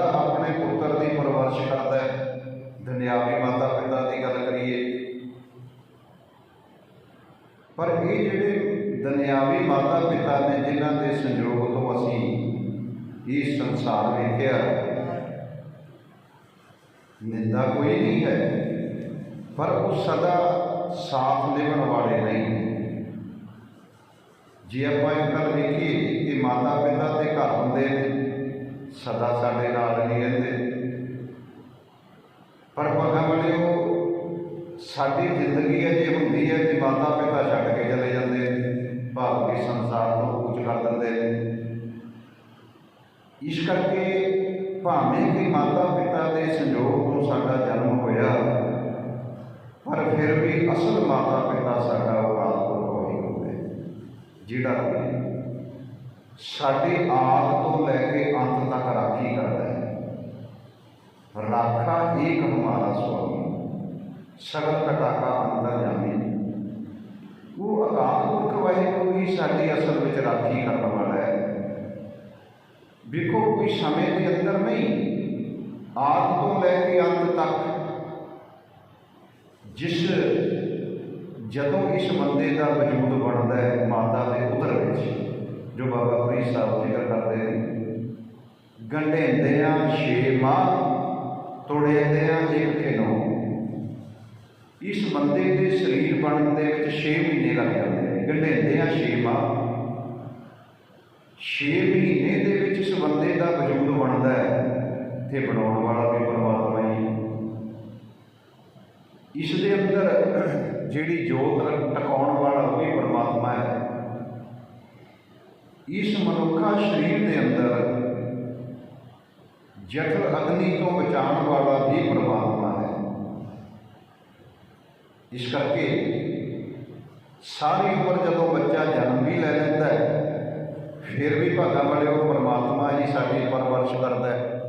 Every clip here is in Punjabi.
ਆਪਣੇ ਪੁੱਤਰ ਦੀ ਪਰਵਰਿਸ਼ ਕਰਦਾ ਹੈ। ਦੁਨਿਆਵੀ ਮਾਤਾ ਪਿਤਾ ਦੀ ਗੱਲ ਕਰੀਏ। ਪਰ ਇਹ ਜਿਹੜੇ ਦੁਨਿਆਵੀ ਮਾਤਾ ਪਿਤਾ ਨੇ ਜਿਨ੍ਹਾਂ ਦੇ ਸੰਯੋਗ ਤੋਂ ਅਸੀਂ ਇਹ ਸੰਸਾਰ ਵੇਖਿਆ, ਨਿੰਦਾ ਕੋਈ ਨਹੀਂ ਹੈ। ਪਰ ਉਹ ਸਦਾ ਸਾਥ ਨਿਭਣ ਵਾਲੇ ਨਹੀਂ ਜੇ ਆਪਾਂ ਇੱਕ ਗੱਲ ਵੇਖੀਏ ਕਿ ਮਾਤਾ ਪਿਤਾ ਦੇ ਘਰ ਹੁੰਦੇ ਨੇ ਸਦਾ ਸਾਡੇ ਨਾਲ ਨਹੀਂ ਰਹਿੰਦੇ। ਪਰ ਪੱਗਾਂ ਵਾਲਿਓ ਸਾਡੀ ਜ਼ਿੰਦਗੀ ਅਜੇ ਹੁੰਦੀ ਹੈ ਤੇ ਮਾਤਾ ਪਿਤਾ ਛੱਡ ਕੇ ਚਲੇ ਜਾਂਦੇ ਭਾਵ ਕਿ ਸੰਸਾਰ ਨੂੰ ਕੂਚ ਕਰ ਦਿੰਦੇ। ਨੇ ਇਸ ਕਰਕੇ ਭਾਵੇਂ ਕਿ ਮਾਤਾ ਪਿਤਾ ਦੇ ਸੰਯੋਗ ਤੋਂ ਸਾਡਾ ਜਨਮ ਹੋਇਆ, ਪਰ ਫਿਰ ਵੀ ਅਸਲ ਮਾਤਾ ਪਿਤਾ ਸਾਡਾ ਉਹ ਆਦਮੁਖ ਵਾਹਿਗੁਰੂ ਹੁੰਦੇ। ਜਿਹੜਾ ਕਿ ਸਾਡੀ ਆਦ ਤੋਂ ਲੈ ਕੇ ਅੰਤ ਤੱਕ ਰਾਖੀ ਕਰਦਾ ਹੈ ਰਾਖਾ ਏਕ ਹਮਾਰਾ ਸੁਆਮੀ ਸਗਲ ਕਟਾਕਾ ਅੰਦਰ ਜਾਮੀ ਉਹ ਅਕਾਲ ਪੁਰਖ ਵਾਹਿਗੁਰੂ ਹੀ ਸਾਡੀ ਅਸਲ ਵਿੱਚ ਰਾਖੀ ਕਰਨ ਵਾਲਾ ਹੈ। ਵੇਖੋ, ਕੋਈ ਸਮੇਂ ਦੇ ਅੰਦਰ ਨਹੀਂ ਆਦ ਤੋਂ ਲੈ ਕੇ ਅੰਤ ਤੱਕ ਜਿਸ ਜਦੋਂ ਇਸ ਬੰਦੇ ਦਾ ਵਜੂਦ ਬਣਦਾ ਹੈ, ਮਾਤਾ ਦੇ ਉਦਰ ਵਿੱਚ, ਜੋ ਬਾਬਾ ਫਰੀਦ ਸਾਹਿਬ ਜ਼ਿਕਰ ਕਰਦੇ ਨੇ ਗੰਢੇਂਦੇ ਆ ਛੇ ਮਾਹ ਤੋੜੇਂਦੇ ਆ ਇੱਕ ਕਿਨੋ ਇਸ ਬੰਦੇ ਦੇ ਸਰੀਰ ਬਣਨ ਦੇ ਵਿੱਚ 6 ਮਹੀਨੇ ਲੱਗ ਜਾਂਦੇ ਨੇ। ਗੰਢੇਂਦੇ ਆ, ਛੇ ਮਾਹ। 6 ਮਹੀਨੇ ਦੇ ਵਿੱਚ ਇਸ ਬੰਦੇ ਦਾ ਵਜੂਦ ਬਣਦਾ ਹੈ। ਤੇ ਬਣਾਉਣ ਵਾਲਾ ਵੀ ਪਰਮਾਤਮਾ ਹੀ ਹੈ। ਇਸ ਦੇ ਅੰਦਰ ਜਿਹੜੀ ਜੋਤ ਟਿਕਾਉਣ ਵਾਲਾ ਉਹ ਵੀ ਪਰਮਾਤਮਾ ਹੈ। ਇਸ ਮਨੁੱਖਾ ਸਰੀਰ ਦੇ ਅੰਦਰ ਜਠਰ ਅਗਨੀ ਤੋਂ ਬਚਾਉਣ ਵਾਲਾ ਵੀ ਪਰਮਾਤਮਾ ਇਸ ਕਰਕੇ ਸਾਰੀ ਉਮਰ ਜਦੋਂ ਬੱਚਾ ਜਨਮ ਵੀ ਲੈ ਲੈਂਦਾ ਹੈ, ਫਿਰ ਵੀ ਭਾਗਾਂ ਵਾਲੇ ਉਹ ਪਰਮਾਤਮਾ ਹੀ ਸਾਡੀ ਪਰਵਰਿਸ਼ ਕਰਦਾ ਹੈ।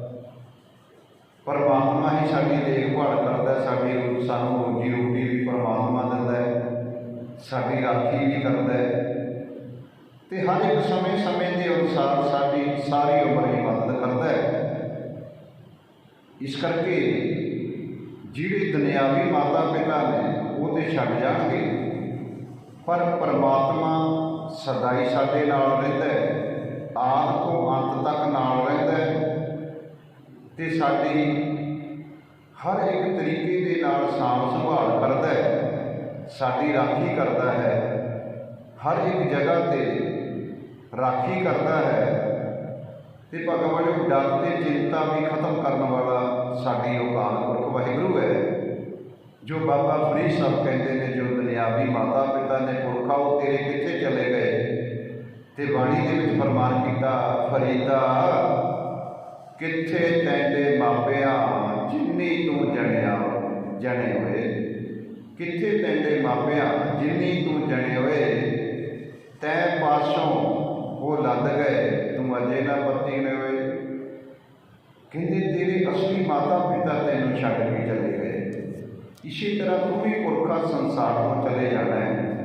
ਪਰਮਾਤਮਾ ਹੀ ਸਾਡੀ ਦੇਖਭਾਲ ਕਰਦਾ ਹੈ, ਸਾਡੀ ਸਾਨੂੰ ਰੋਜੀ ਰੋਟੀ ਵੀ ਪਰਮਾਤਮਾ ਦਿੰਦਾ ਹੈ, ਸਾਡੀ ਰਾਖੀ ਵੀ ਕਰਦਾ ਹੈ। ਤੇ ਹਰ ਇੱਕ ਸਮੇਂ ਸਮੇਂ ਦੇ ਅਨੁਸਾਰ ਸਾਡੀ ਸਾਰੀ ਉਮਰ ਹੀ ਮਦਦ ਕਰਦਾ ਹੈ। ਇਸ ਕਰਕੇ ਜਿਹੜੇ ਦੁਨਿਆਵੀ ਮਾਤਾ ਪਿਤਾ ਨੇ ਉਹ ਤੇ ਛੱਡ ਜਾਣਗੇ। ਪਰ ਪਰਮਾਤਮਾ ਸਦਾਈ ਸਾਡੇ ਨਾਲ ਰਹਿੰਦਾ ਹੈ। ਆਦ ਤੋਂ ਅੰਤ ਤੱਕ ਨਾਲ ਰਹਿੰਦਾ ਹੈ। ਤੇ ਸਾਡੀ ਹਰ ਇੱਕ ਤਰੀਕੇ ਦੇ ਨਾਲ ਸਾਂਭ ਸੰਭਾਲ ਕਰਦਾ ਹੈ। ਸਾਡੀ ਰਾਖੀ ਕਰਦਾ ਹੈ। ਹਰ ਇੱਕ ਜਗ੍ਹਾ ਤੇ ਰਾਖੀ ਕਰਦਾ ਹੈ। ਤੇ ਭਗਵਾਨ ਨੂੰ ਡਰ ਤੇ ਚਿੰਤਾ ਵੀ ਖਤਮ ਕਰਨ ਵਾਲਾ ਸਾਡੀ ਔਕਾਤ ਪੁਰਖ ਵਾਹਿਗੁਰੂ ਹੈ ਜੋ ਬਾਬਾ ਫਰੀਦ ਸਾਹਿਬ ਕਹਿੰਦੇ ਨੇ ਜੋ ਦੁਨਿਆਵੀ ਮਾਤਾ ਪਿਤਾ ਨੇ ਪੁਰਖਾ ਉਹ ਤੇਰੇ ਕਿੱਥੇ ਚਲੇ ਗਏ? ਤੇ ਬਾਣੀ ਦੇ ਵਿੱਚ ਫਰਮਾਨ ਕੀਤਾ, ਫਰੀਦਾ, ਕਿੱਥੇ ਤੈਂਦੇ ਮਾਪਿਆਂ ਜਿੰਨੀ ਤੂੰ ਜਣਿਆ, ਜਣੇ ਹੋਏ? ਕਿੱਥੇ ਤੈਂਦੇ ਮਾਪਿਆਂ ਜਿੰਨੀ ਤੂੰ ਜਣੇ ਹੋਏ? ਤੈ ਪਾਸੋਂ ਉਹ ਲੱਦ ਗਏ, ਤੂੰ ਅਜੇ ਨਾ ਪਤੀ ਨੇ ਹੋਏ? ਕਹਿੰਦੇ, ਤੇਰੇ ਅਸਲੀ ਮਾਤਾ ਪਿਤਾ ਤੈਨੂੰ ਛੱਡ ਕੇ ਚਲੇ ਗਏ। ਇਸੇ ਤਰ੍ਹਾਂ ਤੂੰ ਵੀ ਪੁਰਖਾ ਸੰਸਾਰ ਤੋਂ ਚਲੇ ਜਾਣਾ ਹੈ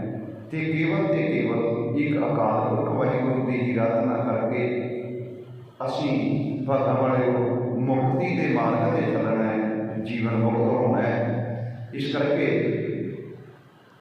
ਤੇ ਕੇਵਲ ਤੇ ਕੇਵਲ ਇੱਕ ਅਕਾਲ ਪੁਰਖ ਵਾਹਿਗੁਰੂ ਦੀ ਆਰਾਧਨਾ ਕਰਕੇ ਅਸੀਂ ਭਗਤਾਂ ਵਾਲੇ ਮੁਕਤੀ ਦੇ ਮਾਰਗ ਤੇ ਚੱਲਣਾ ਹੈ, ਜੀਵਨ ਮੁਕਤ ਹੋਣਾ ਹੈ। ਇਸ ਕਰਕੇ